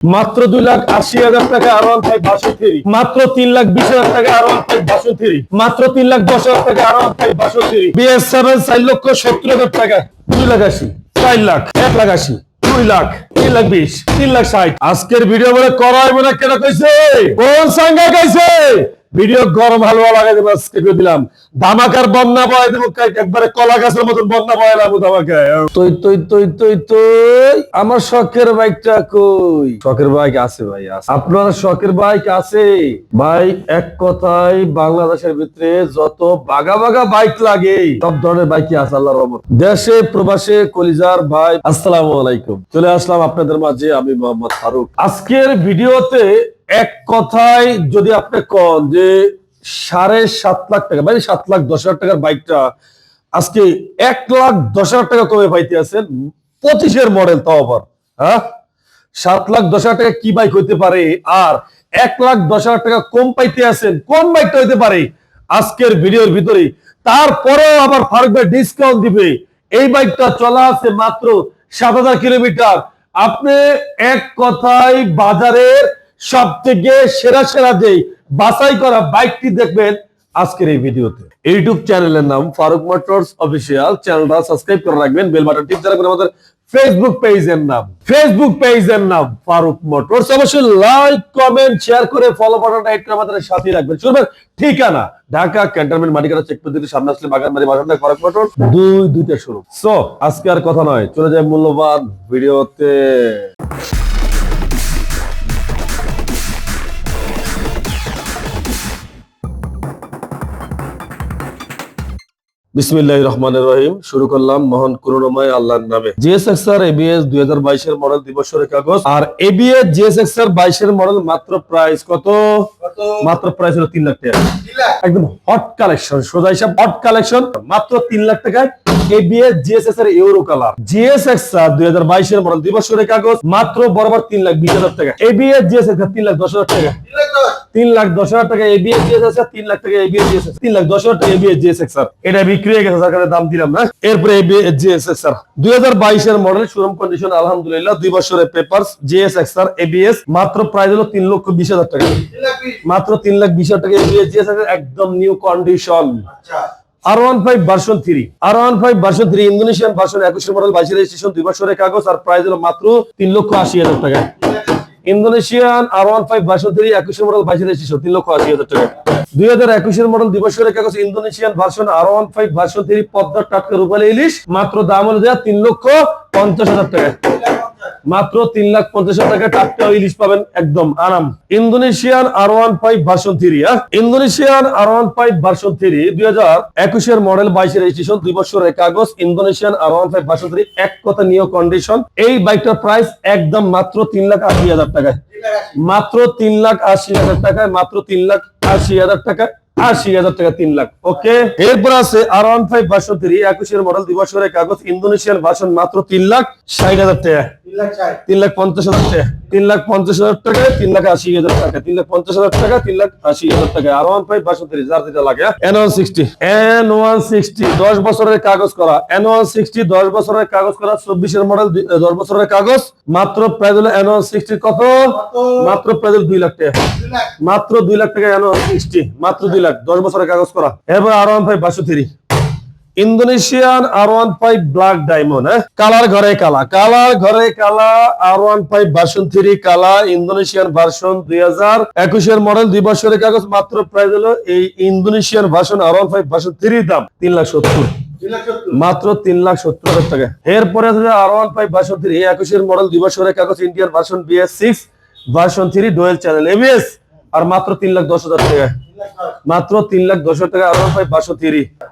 মাত্র দুই লাখ আশি হাজার টাকা R one five version three. মাত্র তিন লাখ বিশ হাজার টাকা R one five version three. মাত্র তিন লাখ দশ হাজার টাকা R one five version three. BS seven চার লক্ষ সত্তর হাজার টাকা। দুই লাখ আশি, চার লাখ, এক লাখ আশি, দুই লাখ, তিন লাখ বিশ, তিন লাখ ষাট। আজকের ভিডিও বলে করাই মনে কেন কইছে? কোন সাঙ্গা কইছে? ভিডিও গরম হালুয়া লাগাই দেবো আজকে করে দিলাম। ধামাকার বন্যা বয় দেবো একবারে কলা গাছের মতন বন্যা বয় লাবো ধামাকে। তুই তুই তুই তুই তুই আমার শখের বাইকটা কই? শখের বাইক আছে ভাই আছে। আপনার শখের বাইক আছে? ভাই এক কথায় বাংলাদেশের ভিতরে যত বাগা বাগা বাইক লাগে সব ধরনের বাইকই আছে আল্লাহর রহমত। দেশে প্রবাসে কলিজার ভাই আসসালামু আলাইকুম। চলে আসলাম আপনাদের মাঝে আমি মোহাম্মদ ফারুক। আজকের ভিডিওতে এক কথায় যদি আপনি কন যে সাড়ে সাত লাখ টাকা মানে সাত লাখ দশ হাজার টাকার বাইকটা আজকে এক লাখ দশ হাজার টাকা কমে পাইতে আছেন পঁচিশের মডেল তাও আবার হ্যাঁ? সাত লাখ দশ হাজার টাকা কি বাইক হইতে পারে? আর এক লাখ দশ হাজার টাকা কম পাইতে আছেন, কোন বাইকটা হইতে পারে? আজকের ভিডিওর ভিতরে। তারপরেও আবার ফারুক ভাই ডিসকাউন্ট দিবে। এই বাইকটা চলা আছে মাত্র সাত হাজার কিলোমিটার। আপনি এক কথায় বাজারের সব থেকে সেরা সেরা যেই বাছাই করা বাইকটি দেখবেন আজকের এই ভিডিওতে। ইউটিউব চ্যানেলের নাম ফারুক মোটরস অফিসিয়াল। চ্যানেলটা সাবস্ক্রাইব করে রাখবেন। বেল বাটন টিপ যারা আমাদের ফেসবুক পেজের নাম। ফেসবুক পেজের নাম ফারুক মোটরস। অবশ্যই লাইক কমেন্ট শেয়ার করে ফলো বাটনটা হিট করে আমাদের সাথে রাখবেন। শুনবেন ঠিকানা, ঢাকা ক্যান্টনমেন্ট মাটিকাটা চেক পদ্ধতি সামনে আসলে বাগানবাড়ি বাগানটা ফারুক মোটর দুই, দুইটা শুরু। সো আজকে আর কথা নয়। চলে যায় মূল্যবান ভিডিওতে। বিসমিল্লাহ রহমান রহিম। শুরু করলাম মহান করুণময় আল্লাহর নামে। জিএসএক্সআর এবিএস দুই হাজার বাইশের মডেল দিবসের কাগজ। আর এবিএস জিএসএক্সআর বাইশের মডেল মাত্র প্রাইস কত? মাত্র প্রাইস হলো তিন লাখ টাকা। একদম হট কালেকশন সোজা হিসাব হট কালেকশন মাত্র তিন লাখ টাকায় জিএসএক্স দুই কন্ডিশন আলহামদুলিল্লাহ, দুই বছরের পেপার জিএসএক্স এবিএস মাত্র প্রাইস হলো তিন লক্ষ বিশ হাজার টাকা। মাত্র তিন লাখ বিশ হাজার টাকা একদম নিউ কন্ডিশন ইন্দোনেশিয়ান মাত্র ওয়ান ফাইভ মডেল রেজিস্ট্রেশন তিন লক্ষ আশি হাজার টাকা। দুই হাজার মডেল কাগজ Indonesian R one five three টাটকা ইলিশ, মাত্র দাম হলো যা তিন লক্ষ পঞ্চাশ হাজার টাকা। মাত্র তিন লাখ পঞ্চাশ হাজার টাকা টাটকা ইলিশ পাবেন একদম আরাম। Indonesian R one five version three Indonesian R one five version three দুই হাজার একুশের মডেল বাইশের রেজিস্ট্রেশন দুই বছরের কাগজ, Indonesian R one five version three এক কথা নিয়ে কন্ডিশন এই বাইকটার প্রাইস একদম মাত্র তিন লাখ আশি হাজার টাকায়। মাত্র তিন লাখ আশি হাজার টাকায়, মাত্র তিন লাখ আশি হাজার টাকায়, আশি হাজার টাকা তিন লাখ ওকে এরপর আছে আর ওয়ান ফাইভ ভার্সন একুশের মডেল দুই বছরের কাগজ, ইন্দোনেশিয়ান ভার্সন মাত্র তিন লাখ ষাট হাজার টাকা তিন লাখ পঞ্চাশ হাজার টাকা তিন লাখ পঞ্চাশ হাজার টাকা তিন লাখ আশি হাজার টাকা তিন লাখ পঞ্চাশ হাজার টাকা তিন লাখ আশি হাজার টাকা। R one five version three যার যেটা লাগে N one sixty N one sixty দশ বছরের কাগজ করা। এন ওয়ান সিক্সটি দশ বছরের কাগজ করা চব্বিশের মডেল দশ বছরের কাগজ। মাত্র প্রাইস হলো এন ওয়ান সিক্সটি কত? মাত্র প্রাইস হলো দুই লাখ টাকা। মাত্র দুই লাখ টাকা এন ওয়ান সিক্সটি মাত্র দুই লাখ দশ বছরের কাগজ করা। এবার R one five three Indonesian R one five black diamond হ্যাঁ? কালার ঘরে কালা কালার ঘরে কালা R one five version three কালা ইন্দোনেশিয়ান ভার্সন দুই হাজার একুশের মডেল দুই বছরের কাগজ মাত্র প্রাইস হলো এই Indonesian version R one five version থ্রির দাম তিন লাখ সত্তর। মাত্র তিন লাখ সত্তর হাজার টাকা। এরপরে আছে R one five version three একুশের মডেল দুই বছরের কাগজ Indian version BS six version three dual channel ABS আর মাত্র তিন লাখ দশ হাজার টাকা। মাত্র তিন লাখ দশ হাজার টাকা R one five version three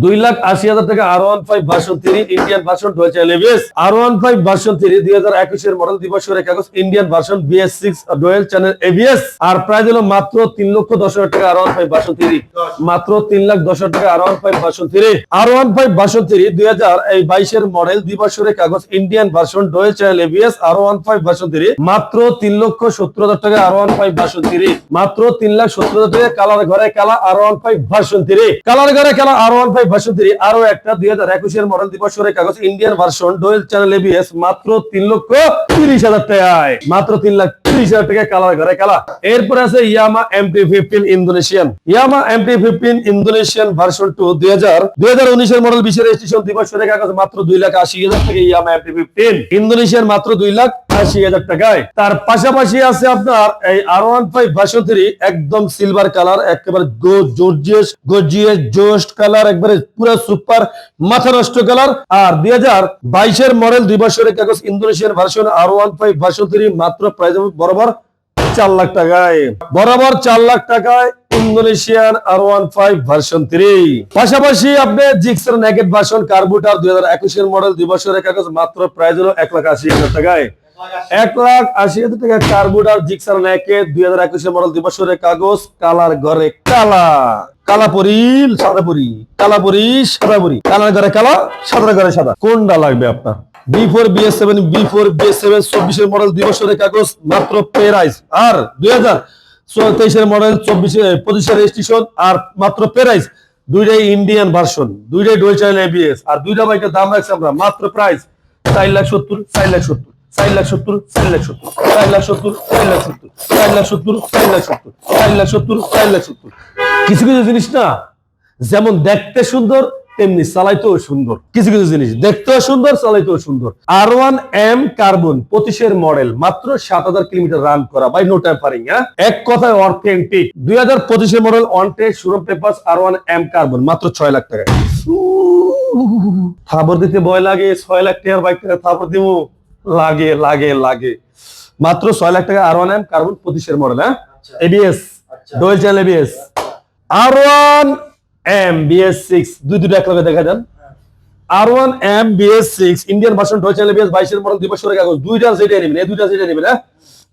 দুই লাখ আশি হাজার টাকা R one five version three Indian version dual channel ABS R one five version three দুই হাজার একুশের মডেল দিবসের কাগজ Indian version BS six dual channel আর প্রাইস হলো মাত্র তিন লক্ষ দশ হাজার টাকা আর ওয়ান ফাইভ থ্রি মাত্র তিন লাখ দশ হাজার টাকা R one five three R one five three দুই হাজার এই বাইশের মডেল দিবসের কাগজ Indian version dual channel R one five version three মাত্র তিন লক্ষ সত্তর হাজার টাকা R one five version three মাত্র তিন লাখ সত্তর হাজার টাকা কালার ঘরে কালা R one five version three colour ঘরে কালা আর ওয়ান ফাইভ থ্রি আরও একটা দুই হাজার একুশের মডেল দিবসরের কাগজ Indian version dual channel ABS মাত্র তিন লক্ষ তিরিশ হাজার টাকায়। মাত্র তিন লাখ টাকা কালার কালা। এরপর আছে Yamaha Indonesian. Yamaha Indonesian version model registration কাগজ মাত্র লাখ আশি হাজার টাকা ইয়ামা ইন্দোনেশিয়ার মাত্র লাখ আশি হাজার টাকায়। তার পাশাপাশি আছে আপনার এই আর ওয়ান ফাইভ ভার্সন একদম সিলভার কালার একেবারে জর্জিয়াস গর্জিয়াস জোস্ট কালার পুরো সুপার মাথা নষ্ট কালার আর দুই হাজার বাইশের মডেল দুই কাগজ Indonesian version R one five version মাত্র প্রাইস বরাবর চার লাখ টাকায়। বরাবর চার লাখ টাকায় Indonesian R one five version three. পাশাপাশি আপনি জিক্সের ভার্সন কার্বুটার দুই হাজার মডেল দুই কাগজ মাত্র প্রায় এক লাখ আশি হাজার টাকায়। এক লাখ আশি হাজার টাকা কার্বুটার জিক্সার নেকেট দুই হাজার একুশের মডেল দুই কাগজ কালার ঘরে কালা কালা পরিল সাদা পরি কালা পরি সাদা পরি কালার ঘরে কালা ঘরে সাদা। কোনটা লাগবে আপনার? B four BS seven B four BS seven চব্বিশের মডেল দুই বছরের কাগজ, মাত্র পেরাইস আর দুই হাজার তেইশের মডেল চব্বিশে পঁচিশের রেজিস্ট্রেশন আর মাত্র পেরাইস দুইটাই ইন্ডিয়ান ভার্সন দুইটাই ডুয়েল চ্যানেল এবিএস আর দুইটা বাইকের দাম রাখছি আমরা, মাত্র প্রাইস চার লাখ সত্তর, চার লাখ সত্তর। চার লাখ চার লাখ লাখ লাখ লাখ লাখ লাখ লাখ কিছু কিছু জিনিস না, যেমন দেখতে সুন্দর, তেমনি চালাইতেও সুন্দর। কিছু কিছু জিনিস দেখতেও সুন্দর, চালাইতেও সুন্দর। আর ওয়ান এম কার্বন পঁচিশের মডেল মাত্র সাত হাজার কিলোমিটার রান করা বাই নো টেম্পারিং হ্যাঁ? এক কথায় অথেন্টিক দুই হাজার পঁচিশের মডেল অন টেক সুরম paper R one M carbon মাত্র ছয় লাখ টাকা। থাবর দিতে ভয় লাগে, ছয় লাখ টাকার বাইক থাবর দিব লাগে লাগে লাগে। মাত্র ছয় লাখ টাকা আর ওয়ান এম কার্বন পঁচিশের মডেল হ্যাঁ? ABS dual channel ABS R one M BS six দুই দুটো একলগে দেখা যান। R one M BS six Indian version dual channel ABS বাইশের মডেল দুই বছরের কাগজ। দুইটার যেটাই নেবেন এই দুইটার যেটাই নেবেন হ্যাঁ?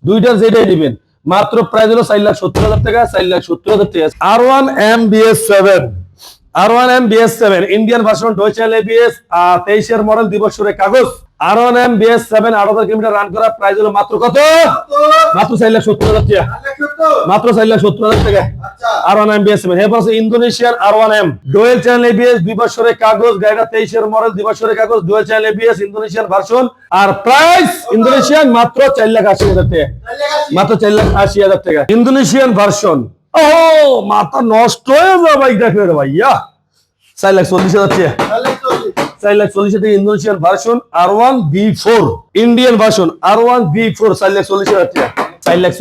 দুইটার যেটাই নেবেন। মাত্র প্রাইস হলো চার লাখ সত্তর হাজার টাকা চার লাখ সত্তর হাজার টাকা। R one M BS seven R one M BS seven Indian version dual channel ABS তেইশের মডেল দুই বছরের কাগজ। R one M BS seven হাজার কিলোমিটার রান করা প্রাইস হলো মাত্র কত? মাত্র চার লাখ সত্তর হাজার টাকা। মাত্র চার লাখ সত্তর হাজার টাকা। R one M BS seven এরপর আছে Indonesian R one M dual channel ABS দুই বছরের কাগজ গাড়িটা তেইশের মডেল দুই বছরের কাগজ dual channel ABS Indonesian version আর প্রাইস ইন্দোনেশিয়ান মাত্র চার লাখ আশি হাজার টাকা। মাত্র চার লাখ আশি হাজার টাকা। ইন্দোনেশিয়ান ভার্সন ও মাথা নষ্ট হয়ে যাবে বাইক দেখবে রে ভাইয়া। চার লাখ চল্লিশ হাজার টাকা। চার লাখ চল্লিশ হাজার Indonesian version R one B four Indian version R one B four চার লাখ চল্লিশ হাজার চার লাখ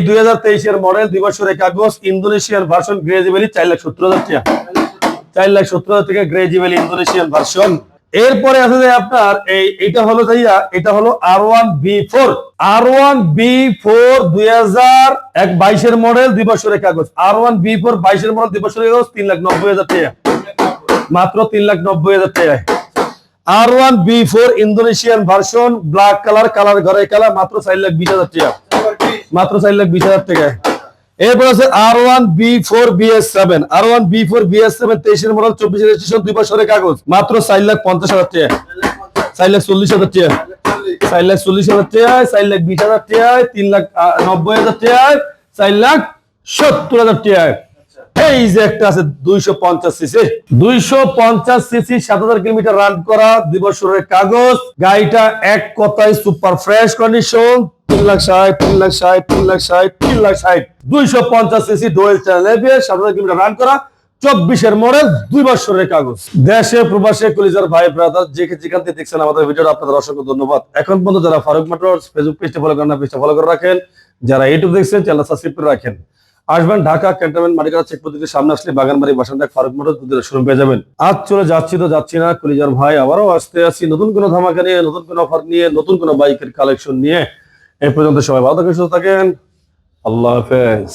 দুই মডেল দুই বছরের ইন্দোনেশিয়ান ভার্সন গ্রেজি ভ্যালি চার লাখ সত্তর হাজার টাকা চার লাখ সত্তর হাজার টাকা গ্রেজি ভ্যালি ইন্দোনেশিয়ান ভার্সন এরপরে আছে যে আপনার এই এটা হলো যাইয়া এটা হলো R one B four R one B four দুই হাজার এক বাইশের মডেল দুই বছরের কাগজ। আর ওয়ান বি ফোর বাইশের মডেল দুই বছরের কাগজ, তিন লাখ নব্বই হাজার টাকা। মাত্র তিন লাখ নব্বই হাজার টাকায় R one V four Indonesian version black colour colour ঘরে কালার মাত্র চার লাখ বিশ হাজার টাকা। মাত্র চার লাখ বিশ হাজার টাকায় এরপর আছে R one V four BS seven R one V four seven তেইশের মডেল চব্বিশ রেজিস্ট্রেশন দুই বছরের কাগজ। মাত্র চার লাখ পঞ্চাশ হাজার টাকা চার লাখ চল্লিশ হাজার টাকা চার লাখ চল্লিশ হাজার টাকায়, চার লাখ বিশ হাজার টাকায়, তিন লাখ নব্বই হাজার টাকায়, চার লাখ সত্তর হাজার টাকায়। এই যে একটা আছে দুইশো পঞ্চাশ সিসি দুইশো পঞ্চাশ সিসি সাত হাজার কিলোমিটার রান করা দিবসরের কাগজ। গাড়িটা এক কথায় সুপার ফ্রেশ কন্ডিশন ভাই ঢাকা সামনে যাবেন। চলে যাচ্ছি তো যাচ্ছি না ভাই, আবারও আসতে আসি নতুন কোনো ধামাকা নিয়ে, নতুন কোনো অফার নিয়ে, নতুন কোনো বাইকের কালেকশন নিয়ে। এ পর্যন্ত সবাই ভালো থাকেন সুস্থ থাকেন। আল্লাহ হাফেজ।